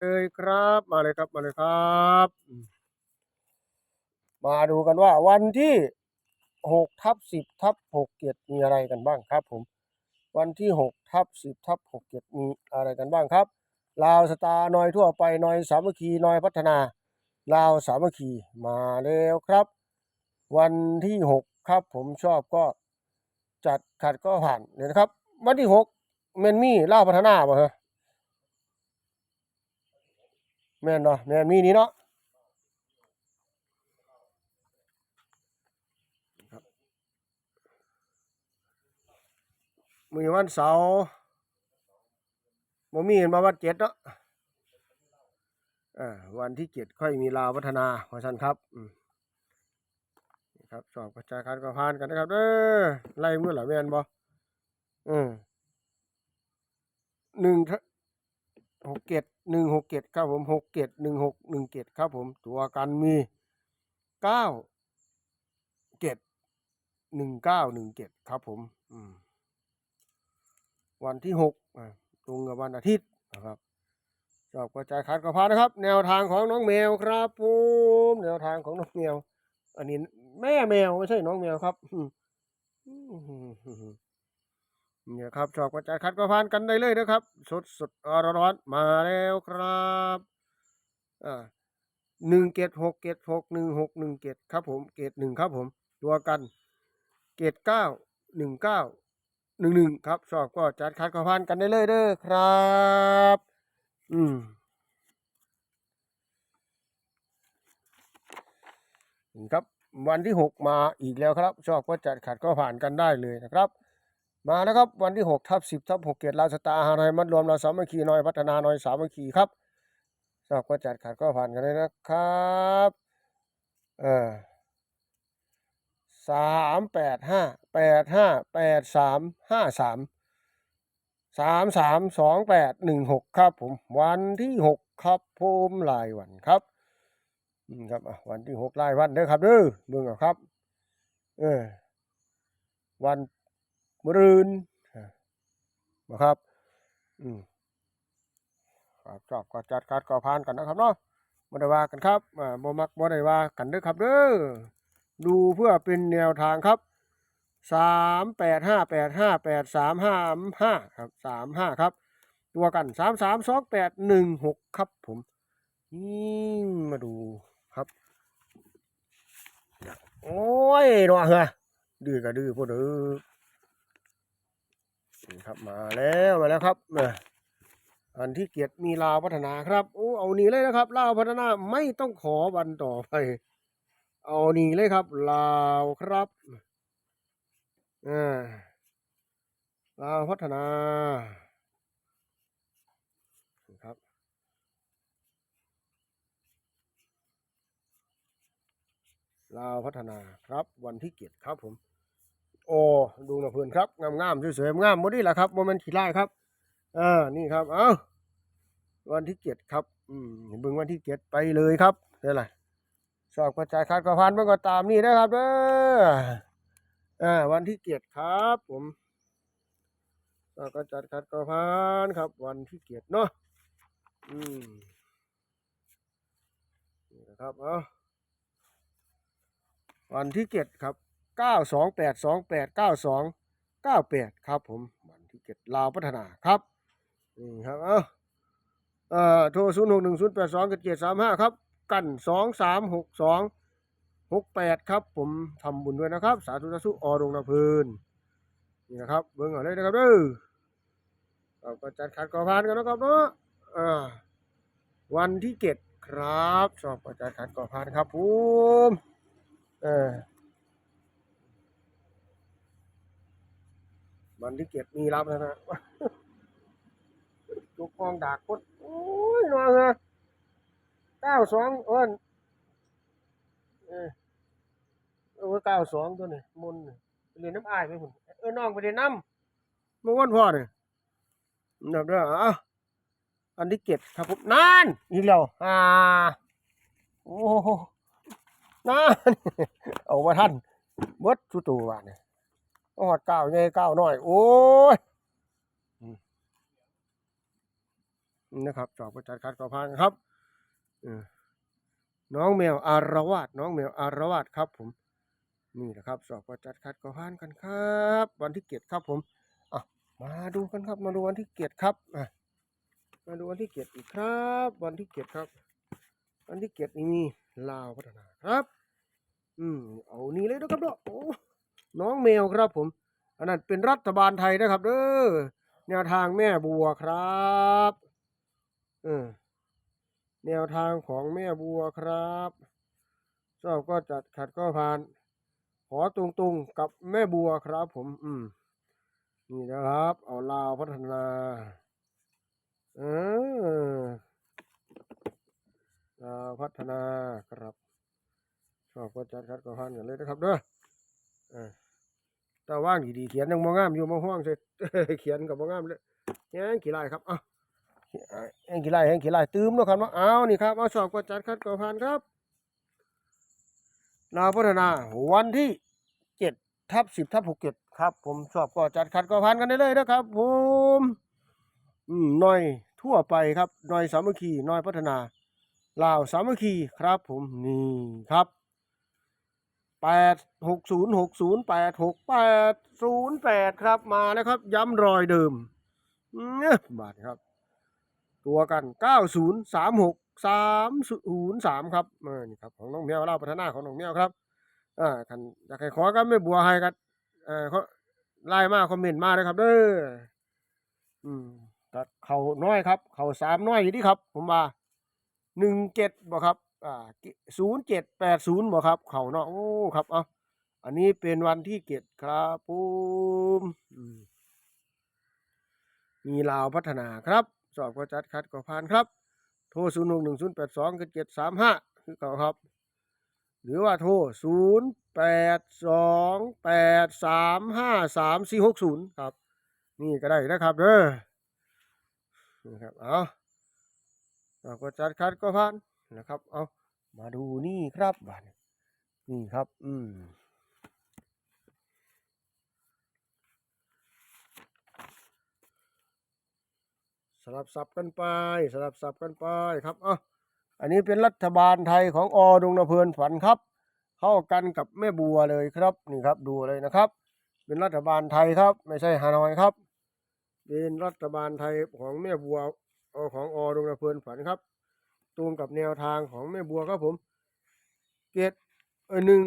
เลยครับ มาเลยครับ มาเลยครับ มาดูกันว่าวันที่หกทับสิบทับหกเจ็ดมีอะไรกันบ้างครับ ผม วันที่หกทับสิบทับหกเจ็ดมีอะไรกันบ้างครับลาวสตาร์นอยทั่วไปนอยสามัคคีนอยพัฒนาลาวสามัคคีมาแล้วครับ วันที่หกครับ ผมชอบก็จัดขัดก็ผ่านเลยนะครับ วันที่หกเมนมี่ลาวพัฒนาบ่ฮะ แม่นเนาะแม่นมีนี้เนาะมือวันเสาร์บ่มีเห็นมาวันเจ็ดเนาะอ่าวันที่เจ็ดค่อยมีลาวพัฒนาขอสันครับนี่ครับสอบกระจายการกระพานกันนะครับเด้อไล่เมื่อหล่ะแม่นบ่อืมหนึ่งทะ หกเกตหนึ่งหกเกตครับผมหกเกตหนึ่งหกหนึ่งเกตครับผม ตัวกันมีเก้าเกตหนึ่งเก้าหนึ่งเกตครับผมวันที่หกตรงกับวันอาทิตย์นะครับชอบกระจายคัดกระพานะครับ แนวทางของน้องแมวครับผมแนวทางของน้องแมว อันนี้แม่แมวไม่ใช่น้องแมวครับอืม เนี่ยครับชอบกระจายคัดกระพานกันได้เลยนะครับ สดสดร้อนๆมาแล้วครับอ่าหนึ่งเกตหกเกตหกหนึ่งหกหนึ่งเกตครับผมเกตหนึ่งครับผม ตัวกันเกตเก้าหนึ่งเก้าหนึ่งหนึ่งครับชอบก็จัดคัดกระพานกันได้เลยเด้อครับ อืมครับวันที่หกมาอีกแล้วครับ ชอบก็จัดขัดก็ผ่านกันได้เลยนะครับ มาแล้วครับวันที่หกทับสิบทับหกเกตลาสตาร์ฮานอยมัดรวมเราสามัคคีน้อยพัฒนาน้อยสามัคคีครับชอบก็จัดขัดก็ผ่านกันเลยนะครับเออสามแปดห้าแปดห้าแปดสามห้าสามสามสามสองแปดหนึ่งหกครับผมวันที่หกครับผมรายวันครับอืมครับอะวันที่หกรายวันเด้อครับเด้อเบิ่งเอาครับ เออวัน มะรืนนะครับ อืมครับชอบก็จัดการก็พานกันนะครับเนาะบ่ได้ว่ากันครับอ่าบ่มักบ่ได้ว่ากันเด้อครับเด้อดูเพื่อเป็นแนวทางครับสามแปดห้าแปดห้าแปดสามห้าห้าครับสามห้าครับ ตัวกันสามสามสองแปดหนึ่งหกครับผมนี่มาดูครับโอ้ยหนอเหรอดื้อก็ดื้อพวกเด้อ ครับมาแล้วมาแล้วครับเอออันที่เกียรติมีลาวพัฒนาครับโอ้เอานี่เลยนะครับลาวพัฒนาไม่ต้องขอวันต่อไป เอานี่เลยครับ ลาวครับอ่าลาวพัฒนาครับลาวพัฒนาครับวันที่เกียรติครับผม โอ้ดูนะเพื่อนครับงามๆสวยๆงามหมดนี่แหละครับโมเมนต์ขี่ไล่ครับอ่านี่ครับเอ้าวันที่เจ็ดครับ อืมเบิ่งวันที่เจ็ดไปเลยครับเดี๋ยวอะไรชอบกระจายคาดกระพันเบิ่งก็ตามนี่นะครับเด้ออ่าวันที่เจ็ดครับ ผมชอบกระจายคาดกระพันครับ วันที่เจ็ดเนาะอืมนี่นะครับเอ้าวันที่เจ็ดครับ เก้าสองแปดสองแปดเก้าสองเก้าแปดครับผมวันที่เจ็ดลาวพัฒนาครับนี่ครับเอ้าเอ่อโทรศูนย์หกหนึ่งศูนย์แปดสองเจ็ดสามห้าครับ กันสองสามหกสองหกแปดครับ ผมทำบุญด้วยนะครับ สาธุสาธุอรงนาพื้นนี่นะครับ เบิ่งเอาเลยนะครับเด้อเราก็จัดขัดกอพานกันนะครับเนาะอ่าวันที่เจ็ดครับ สอบประจัดขัดกอพานครับผมเออ มันที่เก็บมีรับแล้วนะจุกกองดากกดโอ้ยนอนนะเก้าสองเอิเออเออเก้าสองตัวนี่มุนเรียนน้ำอายไปหุ่นเออน้องไปเรียนน้ำมื่อวันพ่อเนี่ยนับด้ออะอันที่เก็บครับผมนานอีกแล้วอ่าโอ้โหนานเอามาท่านเบิดสุดตัวว่ะเนี่ย หอดเก้าใหญ่เก้าน้อย โอ้ยอนะครับสอบประจัดคัดกอพานครับน้องแมวอารวาสน้องแมวอารวาสครับผมนี่นะครับ สอบประจัดคัดกอพานกันครับ วันที่เกียรติครับผมอะมาดูกันครับ มาดูวันที่เกียรติครับอะมาดูวันที่เกียรติอีกครับ วันที่เกียรติครับ วันที่เกียรตินี่มีลาวพัฒนาครับ อืมเอานี่เลยนะครับเนาะโอ้ น้องแมวครับผมอันนั้นเป็นรัฐบาลไทยนะครับเด้อแนวทางแม่บัวครับเออแนวทางของแม่บัวครับชอบก็จัดขัดก็ผ่าน ขอตรงๆกับแม่บัวครับผม อืม นี่นะครับ เอาลาวพัฒนาเออลาวพัฒนาครับชอบก็จัดขัดก็ผ่านกันเลยนะครับเด้อเออ แต่ว่างดีๆเขียนยังบ่งามอยู่มาห้องเสร็จเขียนกับบ่งามเลยแห้งขี้ลายครับเอะแห้งขี้ลายแห้งขี้ลายตื้มเนาะครับเนาะเอานี่ครับเอาสอบก็จัดคัดก็ผ่านครับลาวพัฒนาวันที่เจ็ดทับสิบทับหกเจ็ดครับ ผมสอบก็จัดคัดก็ผ่านกันได้เลยนะครับ ผมอืมหน่อยทั่วไปครับหน่อยสามัคคีหน่อยพัฒนาลาวสามัคคีครับ ผมนี่ครับ แปดหกศูนย์หกศูนย์แปดหกแปดศูนย์แปดครับมาแล้วครับ ย้ำรอยเดิมเนี่ยบาทครับ ตัวกันเก้าศูนย์สามหกสามศูนย์สามครับเออนี่ครับของน้องเมียวเล่าพัฒนาของน้องเมียวครับอ่าคันอยากให้ขอกันไม่บัวให้กันเออเขาไล่มาคอมเมนต์มาเลยครับเด้ออืมก็เขาน้อยครับ เขาสามน้อยอยู่ที่ครับ ผมว่าหนึ่งเจ็ดบ่ครับ อ่าศูนย์เจ็ดแปดศูนย์บ่ครับ เขาเนาะโอ้ครับเอาอันนี้เป็นวันที่เจ็ดครับผมอืมมีลาวพัฒนาครับ สอบก็จัดคัดก็ผ่านครับ โทรศูนย์หกหนึ่งศูนย์แปดสองเจ็ดสามห้าคือเก่าครับ หรือว่าโทรศูนย์แปดสองแปดสามห้าสามสี่หกศูนย์ครับ นี่ก็ได้นะครับเด้อนี่ครับ เอาสอบก็จัดคัดก็ผ่าน นะครับ เอามาดูนี่ครับนี่ครับ อืมสลับสับกันไป สลับสับกันไปครับอะอันนี้เป็นรัฐบาลไทยของอดงนเพลินฝันครับ เข้ากันกับแม่บัวเลยครับ นี่ครับดูเลยนะครับ เป็นรัฐบาลไทยครับ ไม่ใช่ฮานอยครับ เป็นรัฐบาลไทยของแม่บัวอของอดงนเพลินฝันครับ ตรงกับแนวทางของแม่บัวครับผม เกตเออหนึ่ง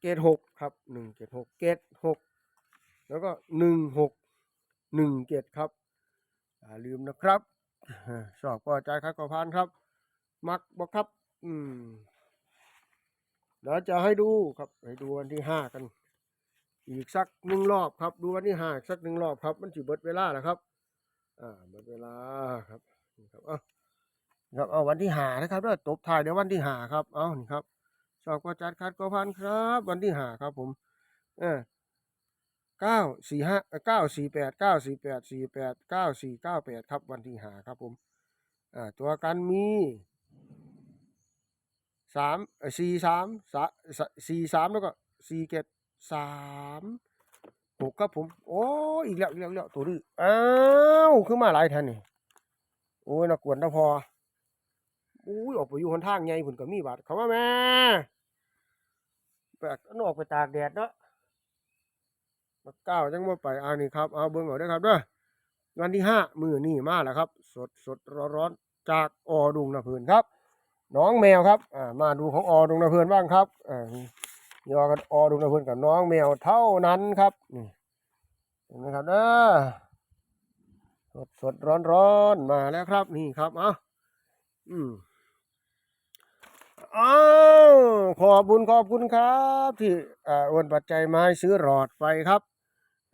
เกตหกครับหนึ่งเกตหกเกตหกแล้วก็หนึ่งหกหนึ่งเกตครับอย่าลืมนะครับอ่าชอบก็ใจายครับก็พานครับ มักบอกครับ อืมเดี๋ยวจะให้ดูครับ ให้ดูวันที่ห้ากัน อีกสักหนึ่งรอบครับ ดูวันที่ห้าสักหนึ่งรอบครับ มันจะเบิดเวลาแล้วครับ อ่าเบิดเวลาครับครับอ้า ครับเอาวันที่หานะครับด้วยตบท้ายเดี๋ยววันที่หาครับเอานี่ครับสอบก็จัดคัดก็พันครับ วันที่หาครับผมเออเก้าสี่ห้าเก้าสี่แปดเก้าสี่แปดสี่แปดเก้าสี่เก้าแปดครับ วันที่หาครับผมอ่าตัวกันมีสามสี่สามสาสี่สามแล้วก็สี่เจ็ดสามหกครับผม โอ้อีกแล้วอีกแล้วอีกแล้วตัวดื้ออ้าวขึ้นมาหลายแทนนี่โอ้ยน่ากวนนะพอ อุ้ยออกไปอยู่หนทางไงผุนก็มีบาดเขาว่าแม่แปลกอันออกไปตากแดดเนาะมาเก้าวจังว่าไปอ่านี่ครับเอาเบิ้งเอาเด้ครับเด้อวันที่ห้ามือนี่มาแล้วครับ สดสดร้อนร้อนๆจากออดุงนาเพลินครับ น้องแมวครับอ่ามาดูของออดุงนาเพลินบ้างครับอ่ายอกันออดุงนาเพลินกับน้องแมวเท่านั้นครับนี่เห็นไหมครับเด้อสดสดร้อนร้อนมาแล้วครับนี่ครับเอาอืม อ้าวขอบบุญขอบคุณครับ ที่อ่าโอนปัจจัยมาให้ซื้อหลอดไฟครับ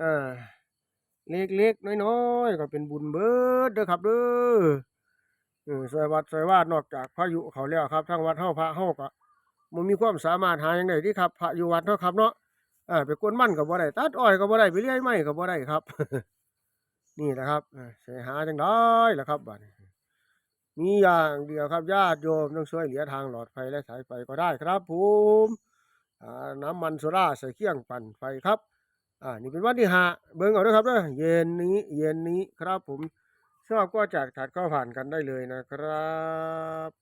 อ่าเล็กๆน้อยๆก็เป็นบุญเบิดเด้อครับเด้อสวยวัดสวยวาดนอกจากพระยุเขาแล้วครับทั้งวัดเฮาพระเฮาก็มันมีความสามารถหาอย่างไดที่ครับพระอยู่วัดเฮาครับเนาะอ่าไปกวนมั่นก็บ่ได้ตัดอ้อยก็บ่ได้ไปเลี้ยไม้ก็บ่ได้ครับ นี่นะครับเออสิหาจังได้ล่ะครับบัดนี้ มีอย่างเดียวครับญาติโยมต้องช่วยเหลือทางหลอดไฟและสายไฟก็ได้ครับผมน้ำมันโซล่าใส่เครื่องปั่นไฟครับอ่านี่เป็นวันที่หาเบิ้งเอาด้วยครับเด้อเย็นนี้เย็นนี้ครับผมชอบก็จัดขัดก็ผ่านกันได้เลยนะครับ